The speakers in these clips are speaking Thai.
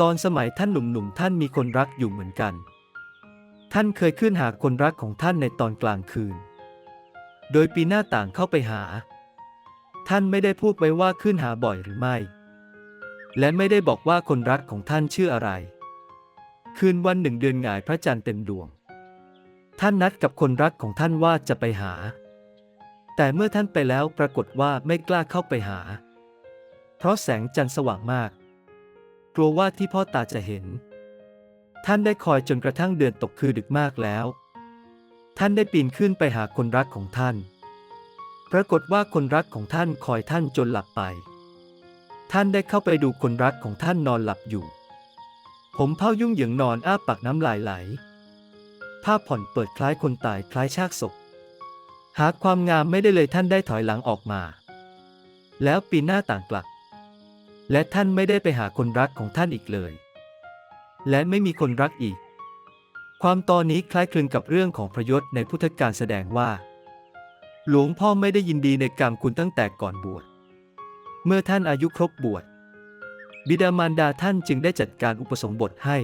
ตอนสมัยท่านหนุ่มๆท่านมีคนรักอยู่เหมือนกัน ท่านเคยขึ้นหาคนรักของท่านในตอนกลางคืน โดยปีหน้าต่างเข้าไปหา ท่านไม่ได้พูดไว้ว่าขึ้นหาบ่อยหรือไม่ และไม่ได้บอกว่าคนรักของท่านชื่ออะไร คืนวันหนึ่งเดือนหงายพระจันทร์เต็มดวง ท่านนัดกับคนรักของท่านว่าจะไปหา แต่เมื่อท่านไปแล้วปรากฏว่าไม่กล้าเข้าไปหา เพราะแสงจันทร์สว่างมากก ลัวว่าที่พ่อตาจะเห็น ท่านได้คอยจนกระทั่งเดือนตกคือดึกมากแล้ว ท่านได้ปีนขึ้นไปหาคนรักของท่าน ปรากฏว่าคนรักของท่านคอยท่านจนหลับไป ท่านได้เข้าไปดูคนรักของท่านนอนหลับอยู่ ผมเผายุ่งเหยิงนอนอ้าปากน้ำลายไหลภาผ่อนเปิดคล้ายคนตายคล้ายชากศพ หาความงามไม่ได้เลยท่านได้ถอยหลังออกมา แล้วปีนหน้าต่างกลับ และท่านไม่ได้ไปหาคนรักของท่านอีกเลย และไม่มีคนรักอีก ความตอนนี้คล้ายคลึงกับเรื่องของพระยศในพุทธการแสดงว่า หลวงพ่อไม่ได้ยินดีในกรรมคุณตั้งแต่ก่อนบวช เมื่อท่านอายุครบบวช บิดามารดาท่านจึงได้จัดการอุปสมบทให้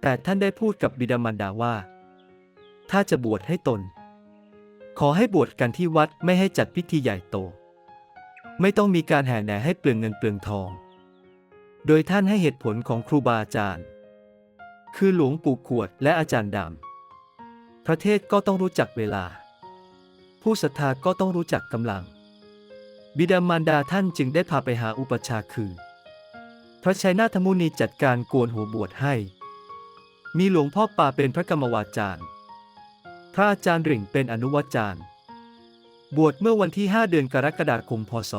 แต่ท่านได้พูดกับบิดามารดาว่า ถ้าจะบวชให้ตน ขอให้บวชกันที่วัดไม่ให้จัดพิธีใหญ่โต ไม่ต้องมีการแห่แหนให้เปลืองเงินเปลืองทอง โดยท่านให้เหตุผลของครูบาอาจารย์ คือหลวงปู่ขวดและอาจารย์ดำพระเทศก็ต้องรู้จักเวลา ผู้ศรัทธาก็ต้องรู้จักกำลัง บิดามารดาท่านจึงได้พาไปหาอุปชาคือ พระชัยนาทมุนีจัดการโกนหัวบวชให้ มีหลวงพ่อป่าเป็นพระกรรมวาจารย์ พระอาจารย์ริ่งเป็นอนุวาจารย์ บวชเมื่อวันที่ 5 เดือนกรกฎาคม พศ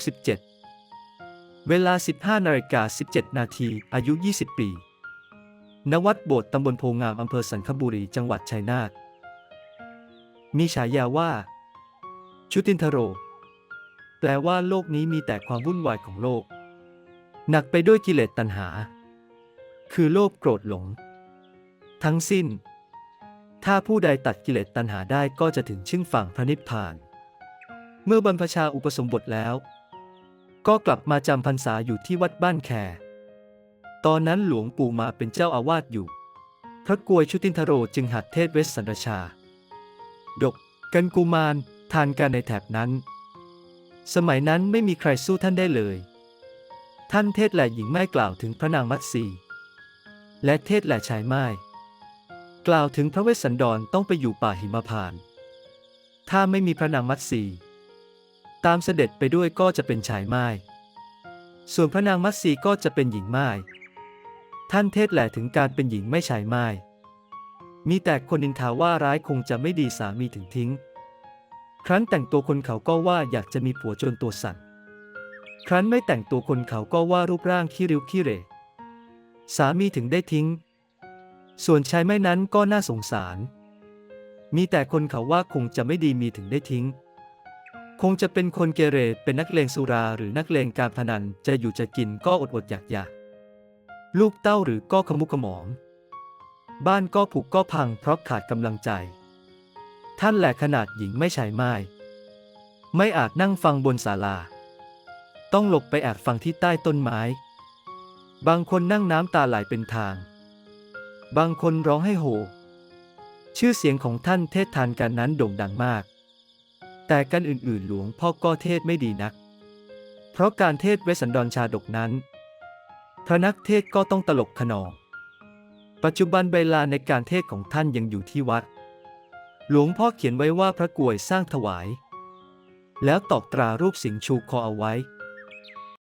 2467 เวลา 15นาฬิกา17 นาที อายุ 20 ปี ณ วัดโบสถ์ตำบลโพงามอำเภอสันคบุรี จังหวัดชัยนาท มีฉายาว่า ชุตินทโร แปลว่าโลกนี้มีแต่ความวุ่นวายของโลก หนักไปด้วยกิเลสตัณหา คือโลภโกรธหลง ทั้งสิ้น ถ้าผู้ใดตัดกิเลสตัณหาได้ก็จะถึงชึ่งฝั่งพระนิพพาน เมื่อบรรพชาอุปสมบทแล้ว ก็กลับมาจำพรรษาอยู่ที่วัดบ้านแคตอนนั้นหลวงปู่มาเป็นเจ้าอาวาสอยู่ พระกวยชุตินทโรจึงหัดเทศเวสสันชา ดก กันกุมารทานกันในแถบนั้น สมัยนั้นไม่มีใครสู้ท่านได้เลย ท่านเทศแหล่หญิงไม่กล่าวถึงพระนางมัตสี และเทศแหล่ชายไม้ กล่าวถึงพระเวสสันดรต้องไปอยู่ป่าหิมพานต์ถ้าไม่มีพระนางมัตสีตามเสด็จไปด้วยก็จะเป็นชายไม้ส่วนพระนางมัตสีก็จะเป็นหญิงไม้ท่านเทศแหล่ถึงการเป็นหญิงไม่ชายไม้มีแต่คนนินทาว่าร้ายคงจะไม่ดีสามีถึงทิ้ง ครั้นแต่งตัวคนเขาก็ว่าอยากจะมีผัวจนตัวสั่น ครั้นไม่แต่งตัวคนเขาก็ว่ารูปร่างขี้ริ้วขี้เรสามีถึงได้ทิ้ง ส่วนชายไม่นั้นก็น่าสงสาร มีแต่คนเขาว่าคงจะไม่ดีมีถึงได้ทิ้ง คงจะเป็นคนเกเรเป็นนักเลงสุราหรือนักเลงการพนันจะอยู่จะกินก็อดอดอยากอยากลูกเต้าหรือก็ขมุกขมอม บ้านก็ผุก็พังเพราะขาดกำลังใจ ท่านแหละขนาดหญิงไม่ใชายไม้ไม่อาจนั่งฟังบนศาลา ต้องหลบไปแอบฟังที่ใต้ต้นไม้ บางคนนั่งน้ำตาไหลเป็นทาง บางคนร้องให้โห ชื่อเสียงของท่านเทศทานกันนั้นโด่งดังมาก แต่กันอื่นๆหลวงพ่อก็เทศไม่ดีนัก เพราะการเทศเวสสันดรชาดกนั้น พระนักเทศก็ต้องตลกขนอง ปัจจุบันเวลาในการเทศของท่านยังอยู่ที่วัด หลวงพ่อเขียนไว้ว่าพระกวยสร้างถวาย แล้วตอกตรารูปสิงห์ชูคอเอาไว้